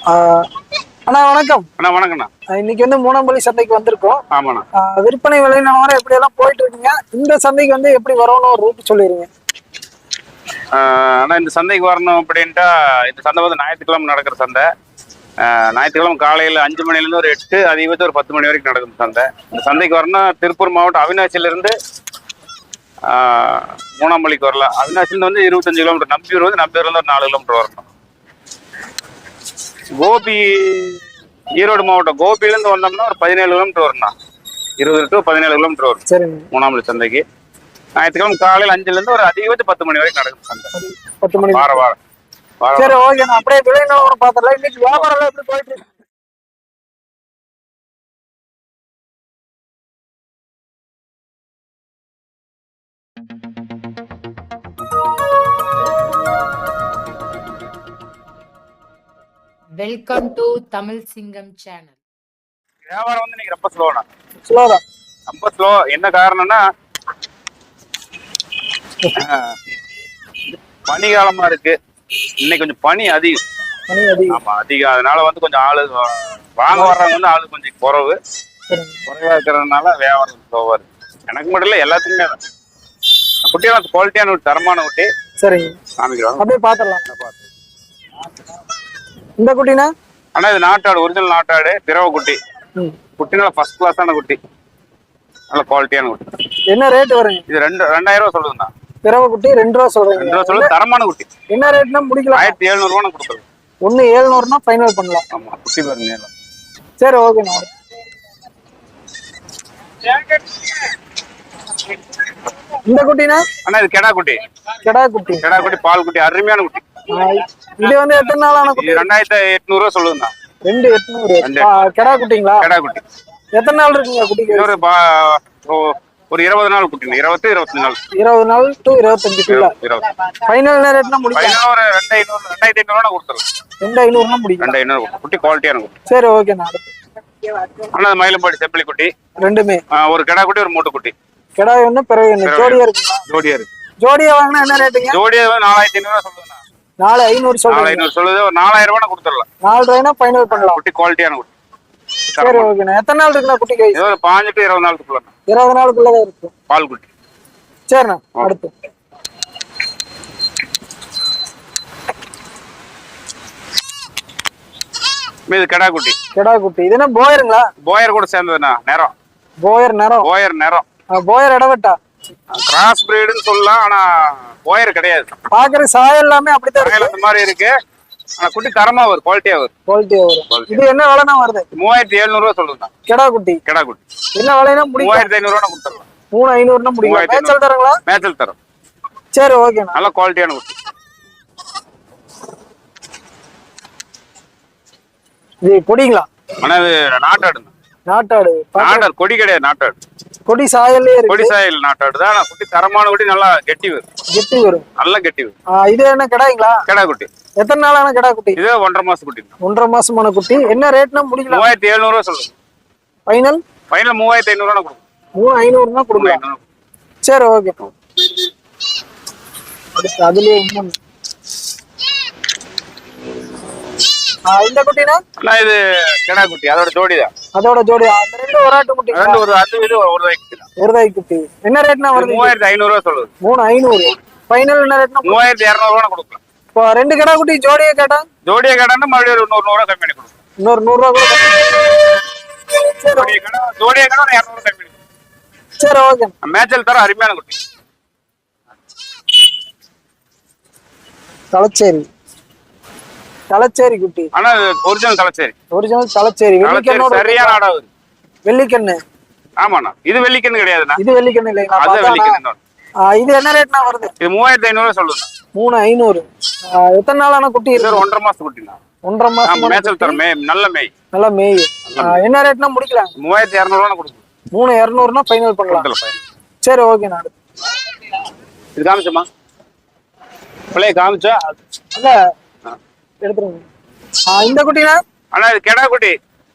அண்ணா வணக்கம். அண்ணா வணக்கண்ணா ஆ, இன்னைக்கு வந்து மூணாம்பள்ளி சந்தைக்கு வந்திருக்கோம். ஆமாண்ணா. விற்பனை விலை நிலவரம் எப்படி எல்லாம் போயிட்டு இருக்கீங்க இந்த சந்தைக்கு வந்து எப்படி வரும்னு ஒரு ரூட் சொல்லிடுங்க அண்ணா இந்த சந்தைக்கு வரணும் அப்படின்ட்டா இந்த சந்தை வந்து ஞாயிற்றுக்கிழமை நடக்கிற சந்தை. ஞாயிற்றுக்கிழமை காலையில் அஞ்சு மணிலேருந்து ஒரு எட்டு அதிகபட்சம் ஒரு பத்து மணி வரைக்கும் நடக்கும் சந்தை. இந்த சந்தைக்கு வரணும் திருப்பூர் மாவட்டம் அவினாசியிலேருந்து மூணாம்பள்ளிக்கு வரலாம். அவினாசிலேருந்து வந்து இருபத்தஞ்சு கிலோமீட்டர். நம்பியூர் வந்து நம்பியூர்லேருந்து ஒரு நாலு கிலோமீட்டர் வரணும். கோபி ஈரோடு மாவட்டம் கோபியிலேருந்து வந்தோம்னா ஒரு பதினேழு கிலோமீட்டர் வரணும் இருபது டு பதினேழு கிலோமீட்டர் வரும். சரிங்க. மூணாம்பள்ளி சந்தைக்கு. ஞாயிற்றுக்கிழமை காலையில் அஞ்சுலேருந்து ஒரு அதிகபட்சம் பத்து மணி வரைக்கும் நடக்கும் சந்தை. பத்து மணி. வார வாரம். வார சரி ஓகே நான் அப்படியே விலை நிலவரம் பார்த்துடலாம். இன்னைக்கு வியாபாரம் எப்படி போயிட்டு இருக்கு? Welcome to Tamil Singam channel வியாபாரம் வந்து இன்னைக்கு ரொம்ப ஸ்லோண்ணா ஸ்லோதான் ரொம்ப ஸ்லோ என்ன காரணம்னா ஆஹ், பனிகாலமா இருக்கு. இன்னைக்கு கொஞ்சம் பனி அதிகம். மணி அதிகம். ஆமா அதிகம். அதனால வந்து கொஞ்சம் ஆளு வாங்க வர்றவங்க வந்து ஆளு கொஞ்சம் குறைவு. குறைவா இருக்கிறதுனால வியாபாரம் ஸ்லோவா இருக்கு. எனக்கு மட்டும் இல்ல எல்லாத்துக்குமே தான். குட்டியெல்லாம் குவாலிட்டியான ஒரு தரமான குட்டி. சரிங்க. காமிக்கிறோம். அப்படியே பார்த்துடலாம் இந்த குட்டினா? ஆனா இது நாட்டாடு ஒரிஜினல் நாட்டாடு பிறவ குட்டி. ம். குட்டி நல்லா ஃபர்ஸ்ட் கிளாஸான குட்டி. நல்ல குவாலிட்டியான குட்டி. என்ன ரேட் வருங்க? இது ரெண்டு ரெண்டாயிரம் ரூபா சொல்லுதுண்ணா. பிறவை குட்டி ரெண்டு ரூபா ரெண்டு சொல்றீங்க ரூபா சொல்லுது தரமான குட்டி. என்ன ரேட்னா முடிக்கலாம். ஆயிரத்தி எழுநூறு ரூபா கொடுக்குறது ஒன்னு ஏழுநூறுனா ஃபைனல் பண்ணலாம். ஆமா குட்டி பாருங்க. சரி ஓகேண்ணா இந்த குட்டினா? அண்ணா இது கெடா குட்டி. கிடா குட்டி. கெடா குட்டி பால் குட்டி அருமையான குட்டி. இது வந்து எத்தனை நாளான குட்டி இது ரெண்டாயிரத்தி எட்நூறு ரூபா சொல்லுதுண்ணா. ரெண்டு எட்நூறு. கிடா குட்டிங்களா? கெடா குட்டி. எத்தனை நாள் இருக்குங்க குட்டிக்கு? ஒரு ஒரு இருபது நாள் குட்டி இருபத்தி இருபத்தஞ்சு நாள். இருபது நாள் டு இருபத்தஞ்சுக்குள்ள இருபது ஃபைனல் ரேட்னா பதினாறு ஒரு ரெண்டு ஐநூறு ரெண்டாயிரத்தி ஐநூறு கொடுத்துருவோம் ரெண்டு ஐநூறுனா முடிக்கலாம் ரெண்டு ஐநூறு குட்டி குவாலிட்டியான குட்டி. சரி ஓகேண்ணா இது மயிலம்பாடி செப்பிலி குட்டி. ரெண்டுமே. ஒரு கெடா குட்டி ஒரு மூட்டை குட்டி. கிடாய் ஒண்ணு பிறகு ஜோடியா இருக்குங்களா? ஜோடியா இருக்கு. ஜோடியா வாங்கினா என்ன ரேட்டுங்க ஜோடியா நாலாயிரத்தி ஐநூறு சொல்லுதுண்ணா. நாலு ஐநூறு நாலு சொல்றீங்க ஐநூறு சொல்லுது ஒரு நாலாயிரம் ரூபாய் கொடுத்துடலாம். நாலு ரூபாய்னா ஃபைனல் பண்ணலாம். குட்டி குவாலிட்டியான குட்டி. சரி ஓகேண்ணா. எத்தனை நாள் இருக்குண்ணா வயசு இது ஒரு பாஞ்சு டு இருபது நாளுக்குள்ள. இருபது நாளுக்குள்ளதான் இருக்கும் பால் குட்டி. சரிண்ணா அடுத்து. இது கெடா குட்டி. கிடா குட்டி. இது என்ன போயருங்களா போயர் கூட சேர்ந்ததுண்ணா. நேரம். போயர் நேரம். போயர் நேரம். போயர் இடவட்டா கிராஸ் பிரீடுன்னு சொல்லலாம் ஆனா போயர் கிடையாது. பாக்குற சாயம் எல்லாமே அப்படித்தான் இந்த மாதிரி இருக்கு. ஆனா குட்டி தரமா வரும் குவாலிட்டியா வரும். குவாலிட்டியா வரும். இது என்ன விலைனா வருது? மூவாயிரத்தி எழுநூறு ரூபா சொல்லுங்கண்ணா கிடா குட்டி. கெடா குட்டி. என்ன விலைனா முடிக்கலாம் மூவாயிரத்தி ஐநூறு ரூபா கொடுத்துடலாம். மூணு ஐநூறுனா மூவாயிரத்தி மேய்ச்சல் தரங்களா? மேய்ச்சல் தரும். சரி ஓகேண்ணா நல்ல குவாலிட்டியான குட்டி. இது கொடிங்களா? ஆனா இது நாட்டாடு. நாட்டாடு நாட்டாடு கொடி கிடையாது நாட்டாடு. கொடி சாயல்லே இருக்கு. கொடி சாயல் நாட்டாடு தான். ஆனா குட்டி தரமான குட்டி நல்லா கெட்டி வரும். கெட்டி வரும். நல்லா கெட்டி வரும். இது என்ன கிடாய்ங்களா? கெடா குட்டி. எத்தனை நாளான கிடா குட்டி? இது ஒன்றரை மாசம் குட்டி. ஒன்றரை மாசமான குட்டி. என்ன ரேட்னா முடிக்கலாம் மூவாயிரத்தி எழுநூறு ரூபா சொல்லுங்க. ஃபைனல் ஃபைனல் மூவாயிரத்தி ஐநூறு ரூபா கொடுக்கும் மூணு ஐநூறுனா ஐநூறு. சரி ஓகே. அதுலயே இந்த குட்டினா? அண்ணா இது கெடா குட்டி அதோட ஜோடி தான். அதோட ஜோடி அந்த ரெண்டு ஒரு ஆட்டு குட்டி ரெண்டு ஒரு அது இது ஒரு ரூபாய்க்கு தான். ஒரு தாய் குட்டி. என்ன ரேட்னா வருது? மூவாயிரத்தி ஐநூறு ரூபா சொல்லுது. மூணு ஐநூறு. ஃபைனல் என்ன ரேட்னா மூவாயிரத்தி இரநூறு ரூபா கொடுக்கலாம். இப்போ ரெண்டு கடா குட்டி ஜோடியே கேட்டா? ஜோடியை கேட்டான்னா மறுபடியும் ஒரு நூறு நூறுவா கம்மி பண்ணி கொடுக்கும் இன்னொரு நூறு ரூபா கூட ஜோடியை கடை ஜோடியை கடை ஒரு இரநூறு கம்மி பண்ணி சரி ஓகே மேய்ச்சல் தர அருமையான குட்டி. தலைச்சேரி. தலைச்சேரி குட்டி. ஆனா ஒரிஜினல் தலைச்சேரி. ஒரிஜினல் தலைச்சேரி. வெள்ளிக்கண்ணோட சரியான ஆடா வெள்ளிக்கண்ணு. ஆமாண்ணா. இது வெள்ளிக்கண்ணு கிடையாதுண்ணா. இது வெள்ளிக்கண்ணு இல்லைங்களா அது? வெள்ளிக்கண்ணு இது என்ன ரேட்னா வருது? இது மூவாயிரத்தி ஐநூறு சொல்லுங்க மூணு ஐநூறு. எத்தனை நாளான குட்டி இது ஒன்றரை மாசம் குட்டிண்ணா. ஒன்றரை மாசம் மேய்ச்சல் தர மே நல்ல மேய். நல்லா மேய். என்ன ரேட்னா முடிக்கலாம் மூவாயிரத்தி இரநூறுவா கொடுக்கும் மூணு இரநூறுனா ஃபைனல் பண்ணலாம். சரி ஓகே நான் இது காமிச்சோமா? பிள்ளைய காமிச்சா? இல்ல எடுத்துருங்க. இந்த குட்டினா? ஆனா இது கெடா குட்டி.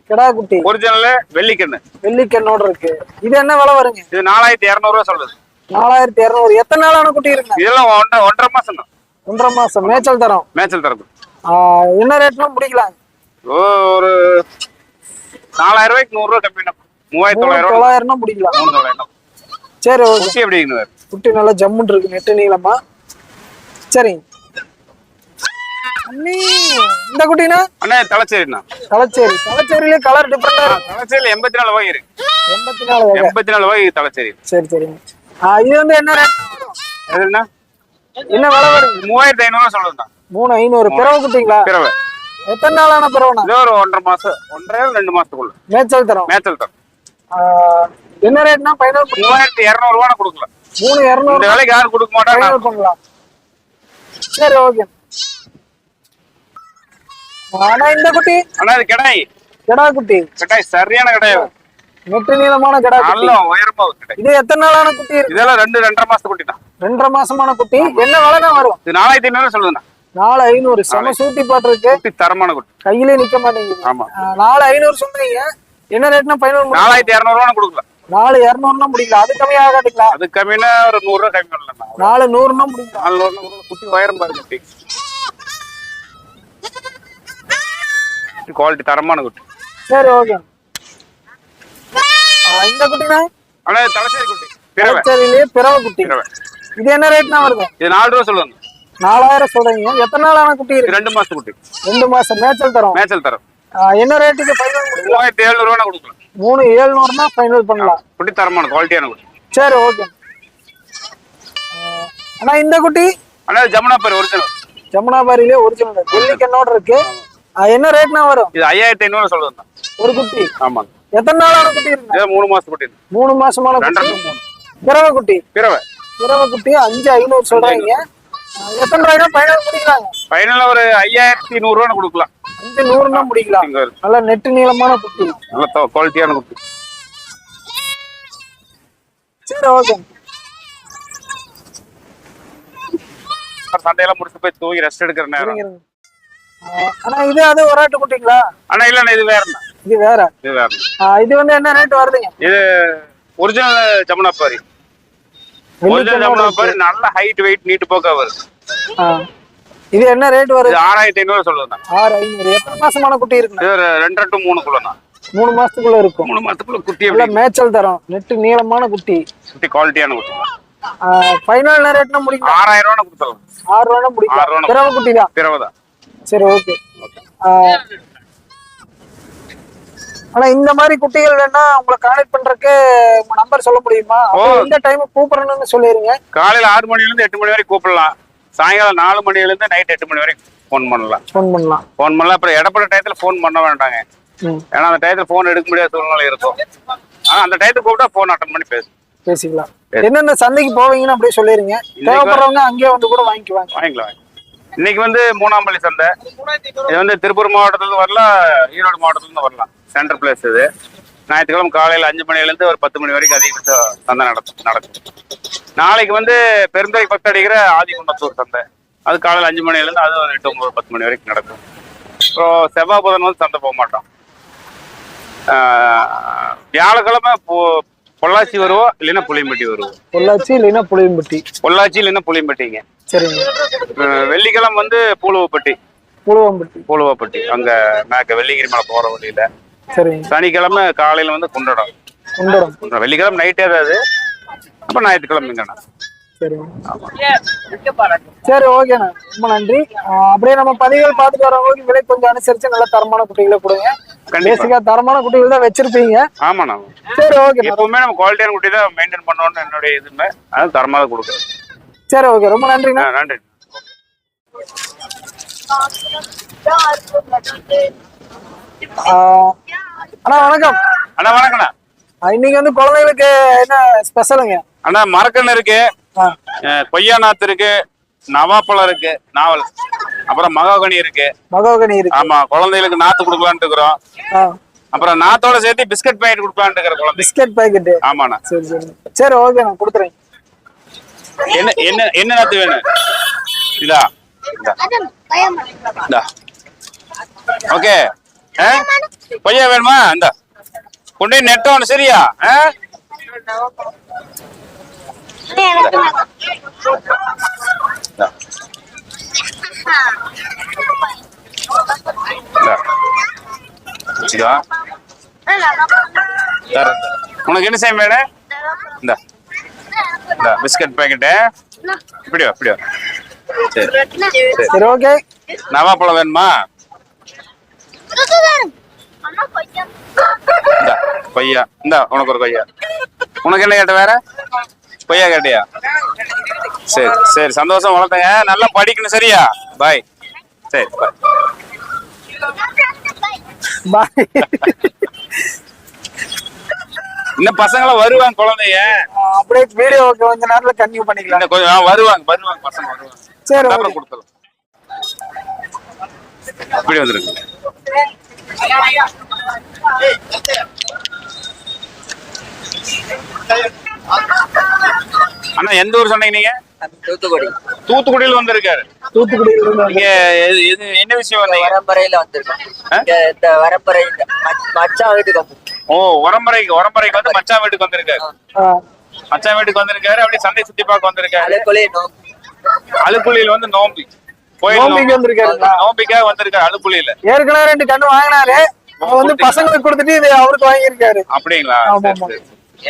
கிடா குட்டி. ஒரிஜினல் வெள்ளிக்கண்ணு. வெள்ளிக்கண்ணோட இருக்கு. இது என்ன விலை வருங்க? இது நாலாயிரத்தி இரநூறுவா சொல்லுது. நாலாயிரத்தி இரநூறு. எத்தனை நாளான குட்டி இருக்கு? இதெல்லாம் ஒன்றரை ஒன்றரை மாசம் தான் ஒன்றரை மாசம். மேய்ச்சல் தரோம்? மேய்ச்சல் ஆ, என்ன ரேட்னா முடிக்கலாம் ஓ, ஒரு நாலாயிரம் ரூபாய்க்கு நூறு ரூபாய் கம்மி. மூவாயிரத்தி தொள்ளாயிரம் ரூபாய் தொள்ளாயிரம்னா முடிக்கலாம் மூணு தொள்ளாயிரம் சரி குட்டி எப்படி குட்டி நல்லா ஜம்முன்னு இருக்கு நெட்டு நீளமா. சரிங்க. அண்ணி இந்த குட்டினா? அண்ணா தலைச்சேரிண்ணா. தலைச்சேரி. தலைச்சேரியிலே கலர் டிஃப்ரெண்டா தலைச்சேரியில் எண்பத்தி நாலு ரூபாய் இருக்கு. எண்பத்தி நாலு வகை. எண்பத்தி நாலு ரூபாய் தலைச்சேரி. சரி சரிங்க இது வந்து என்ன ரேட் எதுனா என்ன விலை வருது? மூவாயிரத்தி ஐநூறுவா சொல்லுங்கண்ணா மூணு ஐநூறு. பிறவை குட்டிங்களா? பிறவை. எத்தனை நாளான பிறவனா இது ஒரு ஒன்றரை மாசம் ஒன்றரை ரெண்டு மாசத்துக்குள்ள. மேய்ச்சல் தரோம். மேய்ச்சல் தரும். என்ன ரேட்னா ஃபைனல் மூவாயிரத்தி இரநூறுவா கொடுக்கலாம் மூணு இரநூறு. இந்த விலைக்கு யாரும் கொடுக்க மாட்டாங்க. பண்ணலாம் சரி ஓகே. ஆனா இந்த குட்டி. ஆனா இது கிடாய். கிடா குட்டி. கிடாய் சரியான கிடாய் நெட்டு நீளமான கிடா நல்ல உயரமா கிடாய் இது. எத்தனை நாளான குட்டி இதெல்லாம் ரெண்டு ரெண்டரை மாசத்து குட்டி தான். ரெண்டரை மாசமான குட்டி. என்ன விலைனா வரும்? இது நாலாயிரத்தி ஐநூறு சொல்லுங்கண்ணா நாலு ஐநூறு. செம சூட்டி பாட்டு இருக்கு தரமான குட்டி. கையிலே நிக்க மாட்டேங்குது. ஆமா. நாலு ஐநூறு சொல்றீங்க என்ன ரேட்னா ஃபைனல் நாலாயிரத்தி இரநூறுவா கொடுக்கலாம் நாலு இரநூறுனா முடிக்கலாம் அது கம்மியாக காட்டிக்கலாம். அது கம்மினா ஒரு நூறு ரூபாய் கம்மி பண்ணலாம் நாலு நூறுனா முடிக்கலாம் நாலு நூறு நூறு குட்டி உயரம் பாருங்க குட்டி குவாலிட்டி தரமான குட்டி. சரி ஓகே இந்த குட்டினா? இது தலைச்சேரி குட்டி. பிறவை. சரியிலேயே பிறவை குட்டி. இது என்ன ரேட்னா வருது? இது நாலு ரூபா சொல்லுவாங்க. நாலாயிரம் சொல்றீங்க. எத்தனை நாளான குட்டி இருக்கு? ரெண்டு மாசத்து குட்டி. ரெண்டு மாசம். மேய்ச்சல் தரோம். மேய்ச்சல் தரும். என்ன ரேட்டுக்கு ஃபைனல் மூவாயிரத்தி எழுநூறுவா கொடுக்கலாம். மூணு ஏழுநூறுனா ஃபைனல் பண்ணலாம். குட்டி தரமான குவாலிட்டியான குட்டி. சரி ஓகே ஆனா இந்த குட்டி? இது ஜமுனா பேர் ஒரிஜினல் ஜமுனாபாரியிலே ஒரிஜினல் வெள்ளிக்கண்ணோட இருக்கு. ஆ, என்ன ரேட்னா வரும்? இது ஐயாயிரத்தி ஐநூறு சொல்லுவாங்க ஒரு குட்டி? ஆமாங்க எத்தனை நாளான குட்டி இருக்கு மூணு மாசத்து குட்டி மூணு மாசமான குட்டி பிறவை குட்டி? பிறவை. பிறவை குட்டி அஞ்சு ஐநூறு சொல்றாங்க. எத்தனை ரூபாய்னா ஃபைனல் முடிக்கிறாங்க ஃபைனலா ஒரு ஐயாயிரத்தி நூறுரூவா கொடுக்கலாம். அஞ்சு நூறுனா முடிக்கலாம். நல்ல நெட்டு நீளமான குட்டி. நல்ல குவாலிட்டியான குட்டி. சரி ஓகே. சண்டையெல்லாம் முடிச்சு போய் தூங்கி ரெஸ்ட் எடுக்கிற நேரம். ஆனா இது அது ஒரு ஆட்டு குட்டிங்களா? ஆனா இல்லண்ணா இது வேறண்ணா இது வேற. இது வேற. இது வந்து என்ன ரேட் வருதுங்க? இது ஒரிஜினல் ஜமுனா பாரி ஒரிஜினல் ஜமுனா பாரி நல்ல ஹைட் வெயிட் நீட்டு போக்கா வருது. இது என்ன ரேட் வருது? ஆறாயிரத்தி ஐநூறு சொல்லுவேன் ஆறு ஐநூறு. எத்தனை மாசமான குட்டி இருக்குண்ணா? இது ஒரு ரெண்டரை டு மூணுக்குள்ள தான் மூணு மாசத்துக்குள்ள இருக்கும். மூணு மாசத்துக்குள்ள குட்டி எப்படி? மேய்ச்சல் தரோம். நெட்டு நீளமான குட்டி. குட்டி குவாலிட்டியான குட்டி. ஃபைனல் ரேட்னா முடிக்கலாம் ஆறாயிரம் ரூபா கொடுத்துடலாம். ஆறு ரூபா ஆறு முடிக்கலாம் ரூபா. குட்டி தான். பிறவைதான் சரி ஓகே ஆனா இந்த மாதிரி குட்டிகள் வேணா உங்களை கான்டாக்ட் பண்றதுக்கு உங்க நம்பர் சொல்ல முடியுமா. எந்த டைம் கூப்பிடணும்னு சொல்லிருங்க. காலையில ஆறு மணில இருந்து எட்டு மணி வரைக்கும் கூப்பிடலாம். சாயங்காலம் நாலு மணில இருந்து நைட் எட்டு மணி வரைக்கும் ஃபோன் பண்ணலாம். ஃபோன் பண்ணலாம். ஃபோன் பண்ணலாம். அப்புறம் இடப்பட்ட டயத்துல ஃபோன் பண்ண வேண்டாங்க. ஏன்னா அந்த டயத்துல ஃபோன் எடுக்க முடியாத சூழ்நிலை இருக்கும். ஆனா அந்த டயத்துக்கு கூப்பிட்டா ஃபோன் அட்டன் பண்ணி பேசு. பேசிக்கலாம். என்னென்ன சந்தைக்கு போவீங்கன்னு அப்படியே சொல்லிருங்க. தேவைப்படுறவங்க அங்கேயே வந்து கூட வாங்கிக்குவாங்க. வாங்கிக்கலாம். இன்னைக்கு வந்து மூணாம்பள்ளி சந்தை. இது வந்து திருப்பூர் மாவட்டத்துல இருந்து வரலாம் ஈரோடு மாவட்டத்துல இருந்து வரலாம் சென்டர் பிளேஸ் இது. ஞாயிற்றுக்கிழமை காலையில அஞ்சு மணில இருந்து ஒரு பத்து மணி வரைக்கும் அதிகபட்சம் சந்தை நடக்கும் நடக்கும். நாளைக்கு வந்து பெருந்துறை பக்கம் அடிக்கிற ஆதிகுண்டத்தூர் சந்தை. அது காலையில அஞ்சு மணில இருந்து அது ஒரு எட்டு ஒன்பது பத்து மணி வரைக்கும் நடக்கும். அப்புறம் செவ்வாய் புதன் வந்து சந்தை போக மாட்டோம். வியாழக்கிழமை பொள்ளாச்சி வருவோம் இல்லைன்னா புளியம்பட்டி வருவோம் பொள்ளாச்சி இல்லைன்னா புளியம்பட்டி. பொள்ளாச்சி இல்லைன்னா புளியம்பட்டிங்க. சரிங்க. வெள்ளிக்கிழமை வந்து பூலுவப்பட்டி. புழுவம்பட்டி பூலுவப்பட்டி. அங்க மேக்க வெள்ளிங்கிரி மலை போற வழியில. சரிங்க. சனிக்கிழமை காலையில வந்து குண்டடம். குண்டடம். வெள்ளிக்கிழமை நைட்டே தான் அது? அப்ப ஞாயிற்றுக்கிழமைங்கண்ணா சரி ஓகேண்ணா ரொம்ப நன்றி. அப்படியே நம்ம பதிவுகள் பார்த்துட்டு வரவங்களுக்கு விலை கொஞ்சம் அனுசரிச்சு நல்ல தரமான குட்டிகளை கொடுங்க. பேசிக்கா தரமான குட்டிகள் தான் வச்சிருப்பீங்க. ஆமாண்ணா. சரி ஓகேண்ணா எப்பவுமே நம்ம குவாலிட்டியான குட்டி தான் மெயின்டைன் பண்ணணும்னு என்னுடைய இதுமே. அது தரமாக தான் கொடுக்குறேன் சரி ஓகே ரொம்ப நன்றிண்ணா. நன்றி. அண்ணா வணக்கம். அண்ணா வணக்கண்ணா ஆஹ் இன்னைக்கு வந்து குழந்தைகளுக்கு என்ன ஸ்பெஷலுங்க? அண்ணா மரக்கன்று இருக்கு. கொய்யா நாத்து இருக்கு. நவாப்பழம் இருக்கு. நாவல். அப்புறம் மகாகனி இருக்கு. மகோகனி இருக்கு. ஆமா குழந்தைகளுக்கு நாத்து கொடுக்கலான்ட்டு இருக்கிறோம். அப்புறம் நாத்தோட சேர்த்து பிஸ்கட் பாக்கெட் கொடுக்கலான்ட்டு இருக்கிற குழந்தை பிஸ்கட் பாக்கெட்டு. ஆமாண்ணா. சரி சரி. சரி ஓகே நான் கொடுத்துறேன். என்ன என்ன என்ன நாத்து வேணும் இதா. இந்தா ஓகே. கொய்யா வேணுமா? இந்தா. கொண்டு போய் நெட்ட ஒன்று சரியா? உனக்கு என்ன செய்ய வேணும் இந்த. இந்த பிஸ்கட் பாக்கெட்டு இப்படி வா இப்படி சரி. சரி. ஓகே. நவாப்பழம் வேணுமா? இந்த கொய்யா இந்த உனக்கு ஒரு கொய்யா உனக்கு என்ன கேட்ட வேற? கொய்யா கேட்டியா? சரி சரி. சந்தோஷம் வளர்த்துங்க. நல்லா படிக்கணும் சரியா? பாய். சரி பாய். பாய். இன்னும் பசங்களாம் வருவாங்க குழந்தைய. அப்படியே வீடியோ கொஞ்ச நேரத்துல கன்டினியூ பண்ணிக்கலாம். கொஞ்சம் வருவாங்க வருவாங்க பசங்க வருவாங்க. சரி அப்புறம் ஓகே கொடுத்துடலாம். இப்படி வந்துருங்க. அண்ணா எந்த ஊர் சொன்னீங்க நீங்க? தூத்துக்குடி. தூத்துக்குடியில் வந்திருக்காரு. தூத்துக்குடியில நீங்க என்ன விஷயம் வந்தீங்க? வரம்பரையில வந்திருக்கோம். இந்த மச்- மச்சான் வீட்டுக்கு வந்து ஓ உரம்பரைக்கு உரம்பரைக்கு வந்து மச்சான் வீட்டுக்கு வந்திருக்காரு. மச்சான் வீட்டுக்கு வந்திருக்காரு அப்படியே சந்தை சுத்தி பார்க்க வந்திருக்காரு. அழுப்புள்ளியில் வந்து நோம்பி. நோம்பிக்கு நோம்பி. வந்திருக்காருங்களா? நோம்பிக்காக வந்திருக்காரு அழுப்புள்ளியில ஏற்கனவே ரெண்டு கண்ணு வாங்கினாரு. அவன் வந்து பசங்களுக்கு கொடுத்துட்டு இது அவருக்கு வாங்கியிருக்காரு. அப்படிங்களா?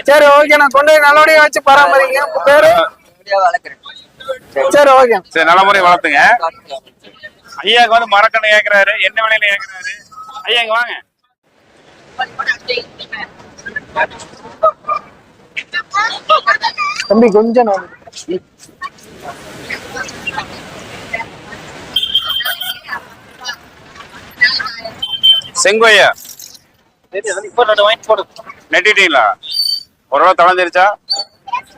சரி, ஓகே. நான் கொண்டு நல்லபடியா வச்சு பராமரிங்க. பேரு? சரி ஓகே. சரி நல்ல முறை வளர்த்துங்க. ஐயாக்கு வந்து மரக்கண்ணு கேக்குறாரு என்ன விலையில கேக்குறாரு ஐயா இங்க வாங்க. தம்பி கொஞ்சம் நான் செங்கோயா. நெட்டிட்டீங்களா? ஓரளவு தளர்ந்துருச்சா?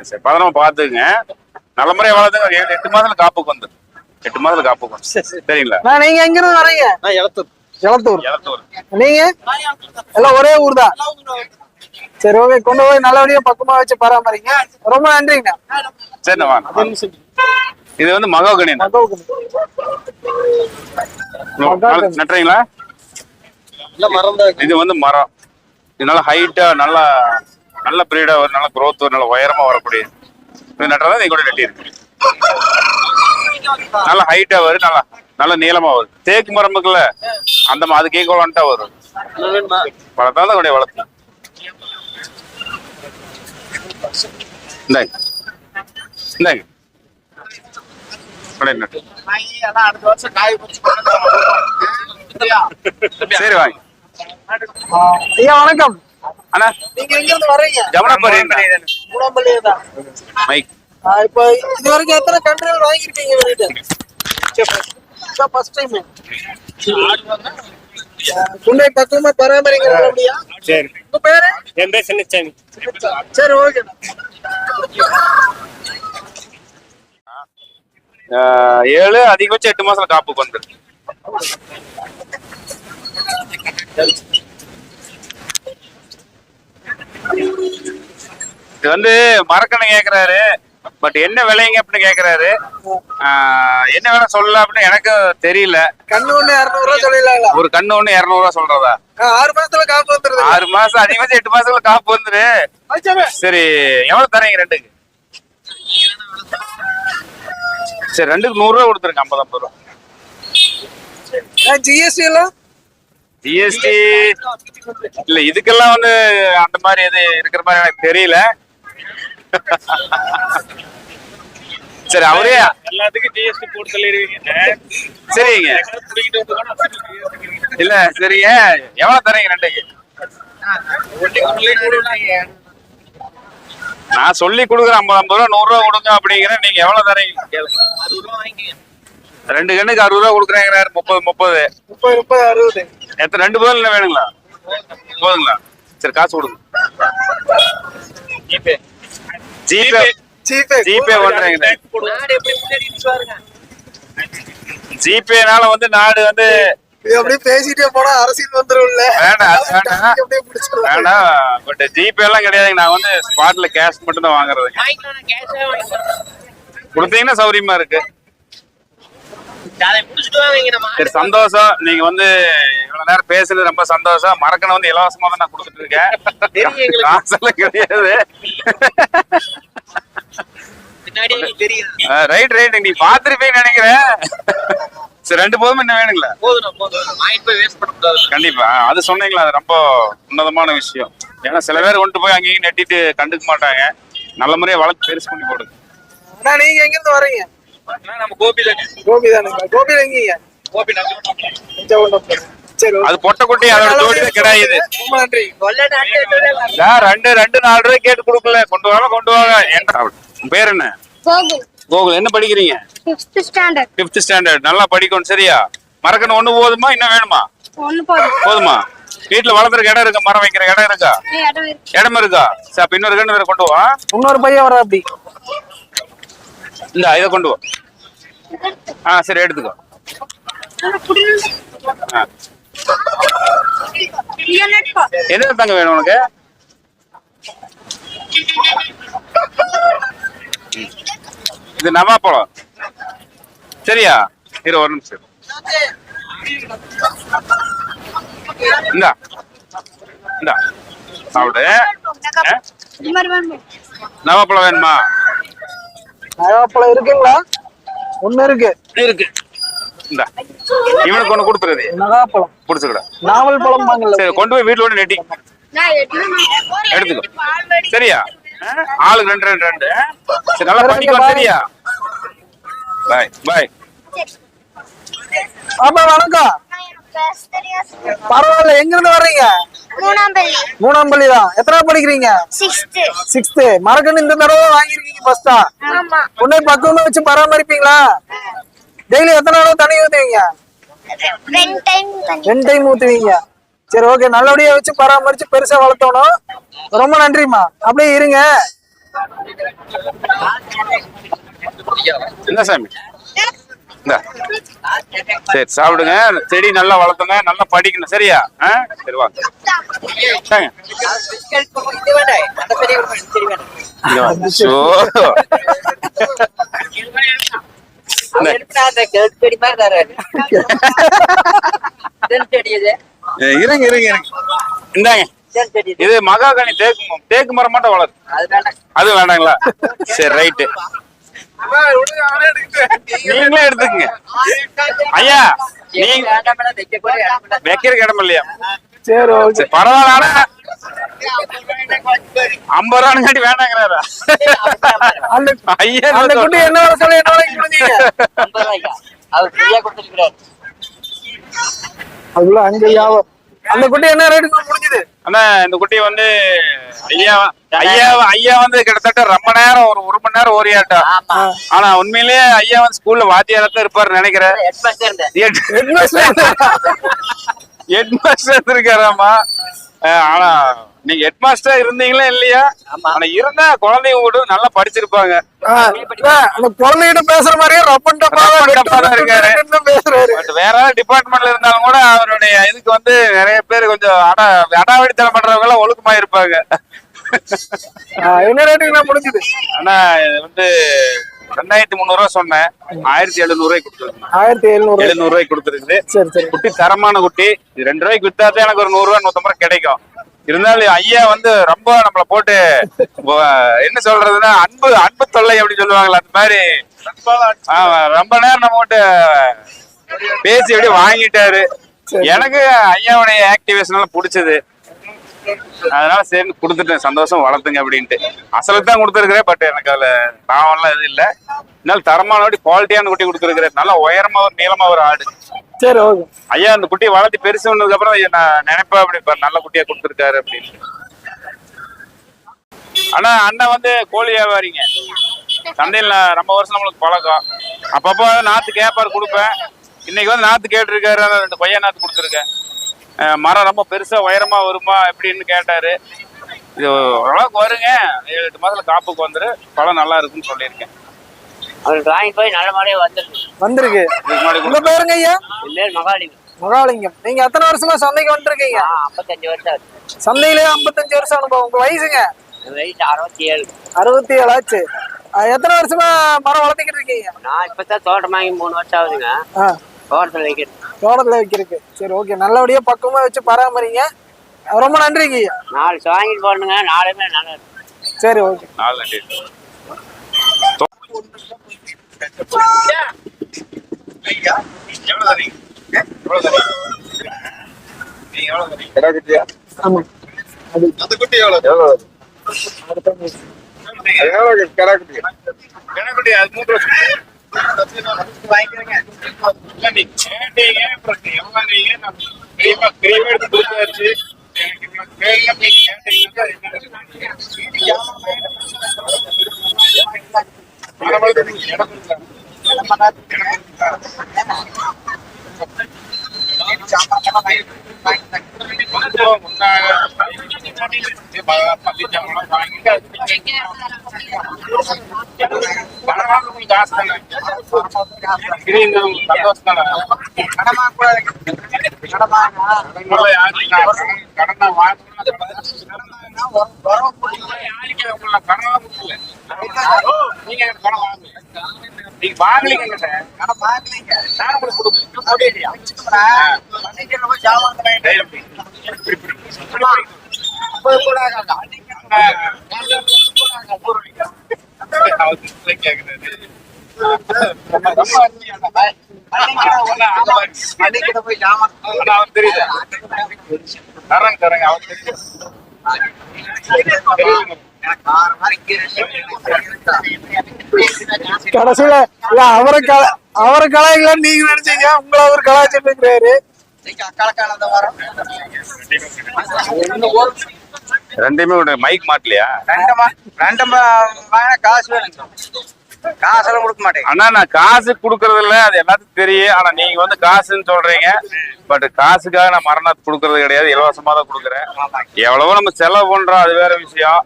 சரி, பதனமா பாத்துங்க நல்ல முறையா வளர்த்துங்க. ஒரு ஏழு எட்டு மாதத்துல காப்புக்கு வந்து எட்டு மாதத்துல காப்புக்கு வந்து சரிங்களா? நான் நீங்க எங்க இருந்து வரீங்க எலத்தூர் எலத்தூர் நீங்க? எல்லாம் ஒரே ஊர் தான் சரி ஓகே கொண்டு போய் நல்லபடியா பக்கமா வச்சு பராமரிங்க. ரொம்ப நன்றிங்க சரிண்ணா வாங்க. இது வந்து மகோகனி. நட்டுறீங்களா? இது வந்து மரம். இது நல்லா ஹைட்டா நல்லா நல்ல பிரீடா வரும் நல்ல growth வரும் நல்ல உயரமா வரக்கூடிய. இது நட்டுறதா நீ கூட நட்டி இருக்கு நல்ல ஹைட்டா வரும் நல்லா நல்ல நீளமா வரும். தேக்கு மரம் இருக்குல்ல அந்த மா- அது கேக்கோலன்ட்டா வரும். வளர்த்தா தான் கூட வளர்த்து இந்தாங்க இந்தாங்க அப்படியே நட்டு சரி வாங்க ஐயா வணக்கம் அண்ணா நீங்க எங்க இருந்து வரீங்க ஜமுனாபாரி குடம்பள்ளியே தான் மைக் ஆ, இப்போ இது வரைக்கும் எத்தனை கன்றுகள் வாங்கியிருக்கீங்க வீட்டு ஃபர்ஸ்ட் டைம் குண்டை பக்கமா அப்படியா? சரி. உங்க பேரு? என் பேர் சின்னச்சாமி சரி ஓகே ஆஹ் ஏழு அதிகபட்சம் எட்டு மாசம் காப்புக்கு வந்துரு இது வந்து மரக்கணை கேக்குறாரு. பட் என்ன விலைங்க அப்படின்னு கேக்குறாரு. என்ன விலை சொல்லலாம் அப்படின்னு எனக்கு தெரியல. கண்ணு ஒண்ணு இரநூறு ரூபா சொல்லிடலாம் ஒரு கண்ணு ஒண்ணு இருநூறுவா சொல்றதா? ஆறு மாசத்துல காப்பு வந்துருது. ஆறு மாசம் அதிகபட்சம் எட்டு மாசத்துல காப்பு வந்துரு. சரி எவ்வளவு தரீங்க ரெண்டுக்கு? சரி ரெண்டுக்கு நூறு ரூபா கொடுத்துருங்க ஐம்பது ஐம்பது ரூபா ஜிஎஸ்டி எல்லாம்? ஜிஎஸ்டி இல்ல இதுக்கெல்லாம் வந்து அந்த மாதிரி எது இருக்கிற மாதிரி எனக்கு தெரியல. சரி அவரே எல்லாத்துக்கும் ஜிஎஸ்டி போட்டு சொல்லிடுவீங்க சரிங்க. இல்ல சரிங்க எவ்வளவு தரீங்க ரெண்டுக்கு? நான் சொல்லி கொடுக்குறேன் ஐம்பது ஐம்பது ரூபா நூறு ரூபா கொடுங்க அப்படிங்கிறேன். நீங்க எவ்வளவு தரீங்க. ரெண்டு கண்ணுக்கு அறுபது ரூபா கொடுக்குறேங்கிறாரு முப்பது முப்பது. முப்பது முப்பது அறுபது. எத்தனை ரெண்டு என்ன வேணுங்களா? போதுங்களா சரி காசு கொடுங்க. ஜிபே ஜிபே ஜிபே பண்றீங்க ஜிபேனால வந்து நாடு வந்து இது அப்படியே பேசிட்டே போனா அரசியல் வந்துரும்ல. வேண்டாம் பட் ஜிபே எல்லாம் கிடையாதுங்க. நான் வந்து ஸ்பாட்ல கேஷ் மட்டும் தான் வாங்குறதுங்க. கொடுத்தீங்கன்னா சௌரியமா இருக்கு. சரி சந்தோஷம். நீங்க வந்து இவ்வளவு நேரம் பேசுறது ரொம்ப சந்தோஷம். மறக்கணும் வந்து இலவசமா தான் நான் கொடுத்துட்டு இருக்கேன். காசெல்லாம் கிடையாது. ரைட் ரைட் நீ பாத்திருப்பீங்கன்னு நினைக்கிறேன் சரி ரெண்டு போதும் என்ன வேணுங்களா. போதும் போதும் வாங்கிட்டு போய் வேஸ்ட் பண்ணக்கூடாது கண்டிப்பா. அது சொன்னீங்களா அது ரொம்ப உன்னதமான விஷயம். ஏன்னா சில பேர் கொண்டு போய் அங்கேயும் நெட்டிட்டு கண்டுக்க மாட்டாங்க. நல்ல முறையா வளர்த்து பெருசு பண்ணி போடுங்க அண்ணா நீங்க எங்க இருந்து வரீங்க நம்ம கோபி கோபி தானுங்க கோபி எங்கீங்க? கோபி. அது பொட்டை குட்டி அதோட ஜோடி கிடையாது ரொம்ப நன்றி. ரெண்டு ரெண்டு நாலு ரூபாய் கேட்டு கொடுக்கல. கொண்டு வாங்க கொண்டு வாங்க. என்ன பேர் என்ன? கோகுல். கோகுல். என்ன படிக்கிறீங்க? ஃபிஃப்த் ஸ்டாண்டர்ட் பிப்த் ஸ்டாண்டர்ட் நல்லா படிக்கணும். சரியா? மறக்கணும். ஒண்ணு போதுமா? இன்னும் வேணுமா? ஒன்று போதும். போதுமா? வீட்டுல வளர்த்துறதுக்கு இடம் இருக்கா? மரம் வைக்கிற இடம் இருக்கா? இடம் இருக்கு. சரி அப்ப இன்னொரு கண்ணு வேற கொண்டு வா. இன்னொரு பையன் வர அப்படி. இந்த இதை கொண்டு வா. ஆ சரி எடுத்துக்கோ. என்ன தங்க வேணும் உனக்கு? இது நவாப்பழம் சரியா? இரு ஒரு நிமிஷம். இந்தா. இந்தா. சாப்பிடு. வேணும் நவாப்பழம் வேணுமா? நகாப்பழம் இருக்குங்களா? ஒண்ணு இருக்கு. இருக்கு. இந்தா. இவனுக்கு ஒண்ணு கொடுத்துருது நகாப்பழம் பிடிச்சுக்கிட. நாவல் பழம் சரி கொண்டு போய் வீட்டுல ஒண்ணு நெட்டி எடுத்துக்கோ. சரியா? ஆளுக்கு ரெண்டு ரெண்டு ரெண்டு? சரி நல்லா பண்ணிக்கோ சரியா? பாய் பாய் அப்பா வணக்கம். பரவாயில்ல எங்க இருந்து வர்றீங்க? மூணாம் பள்ளி மூணாம் பள்ளி தான் எத்தனை படிக்கிறீங்க? சிக்ஸ்த் சிக்ஸ்த் மறக்கணும் இந்த தடவை வாங்கிருக்கீங்க ஃபர்ஸ்டா ஆமா. உன்னை பக்குவமா வச்சு பராமரிப்பீங்களா? டெய்லி எத்தனை தடவை தண்ணி ஊத்துவீங்க? ரெண்டு டைம் ஊத்துவீங்க. சரி ஓகே நல்லபடியா வச்சு பராமரிச்சு பெருசா வளர்த்தணும். ரொம்ப நன்றிம்மா. அப்படியே இருங்க. என்ன சாமி? சரி சாப்பிடுங்க. செடி நல்லா வளர்த்துங்க. நல்லா படிக்கணும். சரியா? சரி வாங்க. வாங்க. இங்க வாங்க. சோ. ஏ, இருங்க இருங்க இந்தாங்க. இது மகாகனி தேக்கு. தேக்கு மரம் மட்டும் வளரு அது வேண்டாங்களா? சரி ரைட்டு. நீங்களே எடுத்துக்கங்க. ஐயா நீங்க வைக்கிறதுக்கு இடம் இல்லையா? சரி ஓகே. சரி பரவாயில்ல ஆனா ஐம்பது ரூபான்னு வேண்டாங்கிறாரா? அந்த ஐயா குட்டி என்ன வர சொல்லி என்ன அவர் ஃப்ரீயா கொடுத்துருக்கிறார் அதுக்குள்ள அங்க யாவம் அந்த குட்டி என்ன ரேட்டுக்கு முடிஞ்சது? அண்ணா இந்த குட்டி வந்து ஐயா ஐயா ஐயா வந்து கிட்டத்தட்ட ரொம்ப நேரம் ஒரு ஒரு மணி நேரம் ஓரியாட்டம் ஆனா உண்மையிலேயே ஐயா வந்து ஸ்கூல்ல வாத்தியாரத்தான் இருப்பாரு நினைக்கிறேன். ஹெட் மாஸ்டர் அஹ் ஆனா நீங்க ஹெட் மாஸ்டர் இருந்தீங்களா இல்லையா. ஆனா இருந்தா குழந்தைங்க கூட நல்லா படிச்சிருப்பாங்க. அந்த குழந்தைகிட்ட பேசுற மாதிரியே ரப்பன் டப்பா ரப்பன் டப்பா தான் இருக்காரு. வேற டிபார்ட்மெண்ட்ல இருந்தாலும் கூட அவருடைய இதுக்கு வந்து நிறைய பேர் கொஞ்சம் அடா அடாவடித்தனம் பண்றவங்க எல்லாம் ஒழுக்கமா இருப்பாங்க. என்ன ரேட்டுக்கு நான் முடிஞ்சது? ஆனா இது வந்து ரெண்டாயிரத்தி முந்நூறு ரூபா சொன்னேன். ஆயிரத்தி எழுநூறு ரூபாய் கொடுத்துருக்கேன் ஆயிரத்தி எழுநூறு எழுநூறு ரூபாய்க்கு கொடுத்துருக்குது சரி சரி. குட்டி தரமான குட்டி. இது ரெண்டு ரூபாய்க்கு வித்தாதான் எனக்கு ஒரு நூறு ரூபாய் நூத்தம்பது ரூபாய் கிடைக்கும். இருந்தாலும் ஐயா வந்து ரொம்ப நம்மள போட்டு என்ன சொல்றதுன்னா அன்பு அன்பு தொல்லை அப்படி சொல்லுவாங்கல்ல அந்த மாதிரி. ரொம்ப நேரம் நம்ம போட்டு பேசி அப்படியே வாங்கிட்டாரு. எனக்கு ஐயாவுடைய ஆக்டிவேஷன் எல்லாம் பிடிச்சது. அதனால சரி கொடுத்துட்டேன். சந்தோஷம் வளர்த்துங்க அப்படின்ட்டு. அசலுக்கு தான் கொடுத்துருக்கிறேன் பட் எனக்கு அதுல பாவம்லாம் எதுவும் இல்லை. இருந்தாலும் தரமான குட்டி குவாலிட்டியான குட்டி கொடுத்துருக்கிறேன். நல்லா உயரமா ஒரு நீளமா ஒரு ஆடு. சரி ஓகே. ஐயா அந்த குட்டியை வளர்த்து பெருசு பண்ணதுக்கு அப்புறம் நான் நினைப்பேன் அப்படி நல்ல குட்டியா கொடுத்துருக்காரு அப்படின்னு. ஆனா அண்ணன் வந்து கோழி வியாபாரிங்க. சந்தையில் ரொம்ப வருஷம் நம்மளுக்கு பழக்கம். அப்பப்போ நாத்து கேப்பார் கொடுப்பேன். இன்னைக்கு வந்து நாத்து கேட்டிருக்காரு ரெண்டு கொய்யா நாத்து கொடுத்துருக்கேன். மரம் ரொம்ப பெருசா உயரமா வருமா எப்படின்னு கேட்டாரு. இது ஓரளவுக்கு வருங்க. ஏழு எட்டு மாசத்துல காப்புக்கு வந்துரு. பழம் நல்லா இருக்குன்னு சொல்லியிருக்கேன். அவருக்கு வாங்கிட்டு போய் நல்ல மாதிரியே வந்துருக்கு. வந்திருக்கு. உங்க பேருங்க ஐயா? இல்லையே மகாலிங்கம். மகாலிங்கம். நீங்க எத்தனை வருஷமா சந்தைக்கு வந்துருக்கீங்க? ஐம்பத்தஞ்சு வருஷம் ஆச்சு. சந்தையிலே ஐம்பத்தஞ்சு வருஷம் அனுபவம். உங்க வயசுங்க? என் வயசு அறுபத்தி ஏழு அறுபத்தி ஏழு ஆச்சு எத்தனை வருஷமா மரம் வளர்த்திக்கிட்டு இருக்கீங்க? நான் இப்பதான் தோட்டம் வாங்கி மூணு வருஷம் ஆகுதுங்க. தோட்டத்தில் வைக்கிறது தோட்டத்துல வைக்கிறதுக்கு. சரி ஓகே நல்லபடியா பக்குவமா வச்சு பராமரிங்க. ரொம்ப நன்றிங்க நாலு வாங்கிட்டு போடணுங்க நாலுமே நல்லா சரி ஓகே நாலு நன்றி. ஐயா எவ்வளவு தரீங்க எவ்வளவு தரீங்க நீங்க எவ்வளவு தரீங்க கிடா குட்டியா ஆமா அது அந்த குட்டி எவ்வளவு எவ்வளவு அது எவ்வளவு கிடா குட்டி கணக்குட்டி அது மூன்று வருஷம் இல்ல நீ கேட்டீங்க அப்புறம் எவ்வளவு நீங்க நான் கிரீமா கிரீமா எடுத்து கொடுத்தாச்சு எனக்கு இவ்வளவு கேள்வி நீங்க கேட்டீங்கன்னா அது என்ன மரபு நீங்க இடம் கொடுக்கலாம். நீங்க வாங்கலீங்க நான் உங்களுக்கு கொடுப்பேன் கடைசியில அவரை கல அவரை கலாய்க்கலாம் நீங்க நினைச்சீங்க. உங்களை அவர் கலாய்ச்சிட்டு இருக்கிறாரு. ரெண்டுமே ஒரு மைக் மாட்டலையா? காசு வேணுங்க காசெல்லாம் கொடுக்க மாட்டேங்க அண்ணா நான் காசு குடுக்கறது இல்ல அது எல்லாத்துக்கும் தெரியும். ஆனா நீங்க வந்து காசுன்னு சொல்றீங்க. பட் காசுக்காக நான் மரணத்து கொடுக்கறது கிடையாது. இலவசமா தான் கொடுக்குறேன். எவ்வளவோ நம்ம செலவு பண்றோம். அது வேற விஷயம்.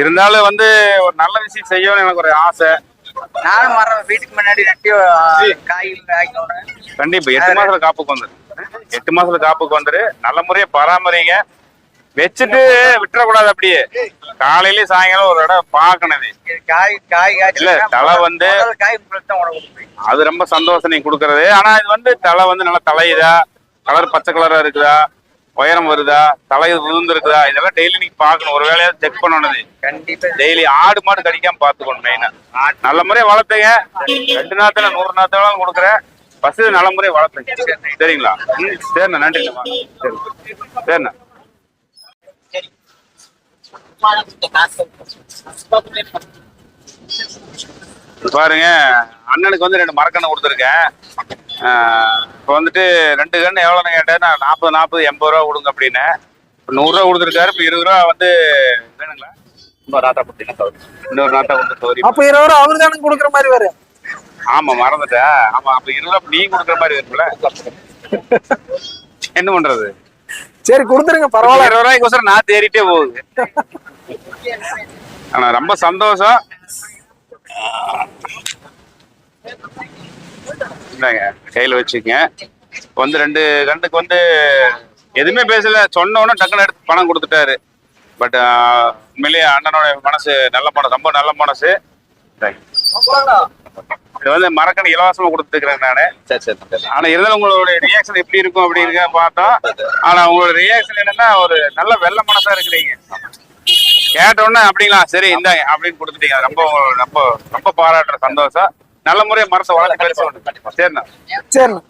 இருந்தாலும் வந்து ஒரு நல்ல விஷயம் செய்யணும்னு எனக்கு ஒரு ஆசை. நானும் மரம் வீட்டுக்கு முன்னாடி நட்டி காய்கள் ஆக்கி விடுறேன் கண்டிப்பா எட்டு மாசத்துல காப்புக்கு வந்துரு. எட்டு மாசத்துல காப்புக்கு வந்துரு. நல்ல முறையா பராமரிங்க. வச்சுட்டு விட்டுறக்கூடாது அப்படியே. காலையிலயும் சாயங்காலம் ஒரு இடம். இது காய் காய் இல்ல, தலை வந்து- காய். அது ரொம்ப சந்தோஷம் நீங்க கொடுக்கறது. ஆனா இது வந்து தலை வந்து நல்லா தலையுதா? கலர் பச்சை கலரா இருக்குதா? உயரம் வருதா? தலை விழுந்து இருக்குதா இதெல்லாம் டெய்லி நீங்க பார்க்கணும். ஒரு வேலையா செக் பண்ணணும். கண்டிப்பா. டெய்லி ஆடு மாடு கடிக்காம பாத்துக்கணும் மெயினா நல்ல முறையா வளர்த்துங்க. ரெண்டு நாத்துல நூறு நாத்துல கொடுக்குறேன். பசு நல்ல முறையா வளர்த்துங்க. சரிங்களா? ம், சரிண்ணா. நன்றிண்ணா சரி சரிண்ணா. பாருங்க அண்ணனுக்கு வந்து ரெண்டு மரக்கண்ணை கொடுத்துருக்கேன். இப்போ வந்துட்டு ரெண்டு கன்று எவ்வளோன்னு கேட்டேன் நான் நாற்பது நாற்பது எண்பது ரூபா கொடுங்க அப்படின்னு. இப்போ நூறுரூவா கொடுத்துருக்காரு இப்போ இருபது ரூபா வந்து வேணுங்களா? இன்னொரு நாத்தா கொடுத்தீங்கன்னா இன்னொரு நாத்தா கொடுத்து சௌரி அப்ப இருபது ரூபா அவரு தானே கொடுக்குற மாதிரி வரும் ஆமா மறந்துட்டேன். ஆமா அப்ப இருபது ரூபா நீ கொடுக்குற மாதிரி இருக்குல்ல என்ன பண்றது? சரி கொடுத்துருங்க பரவாயில்ல. இருபது ரூபாய்க்கோசரம் நான் தேறிட்டே போகுது. ஆனா ரொம்ப சந்தோஷம். இந்தாங்க கையில வச்சுக்கங்க இப்ப வந்து ரெண்டு கண்டுக்கு வந்து எதுவுமே பேசல. சொன்ன உடனே டக்குன்னு எடுத்து பணம் கொடுத்துட்டாரு. பட் உண்மையிலேயே அண்ணனோட மனசு நல்ல மனசு ரொம்ப நல்ல மனசு. இது வந்து மரக்கணி இலவசமா கொடுத்துருக்கிறேன் நானு. சரி சரி ஆனா இருந்தாலும் உங்களுடைய ரியாக்ஷன் எப்படி இருக்கும் அப்படின்னு பார்த்தோம். ஆனா உங்களோட ரியாக்ஷன் என்னன்னா ஒரு நல்ல வெள்ள மனசா இருக்கிறீங்க. கேட்ட உடனே அப்படிங்களா? சரி இந்தாங்க அப்படின்னு கொடுத்துட்டீங்க. ரொம்ப ரொம்ப ரொம்ப பாராட்டுற சந்தோஷம். நல்ல முறையை மனசை வளர்த்து சரிண்ணா. சரிண்ணா.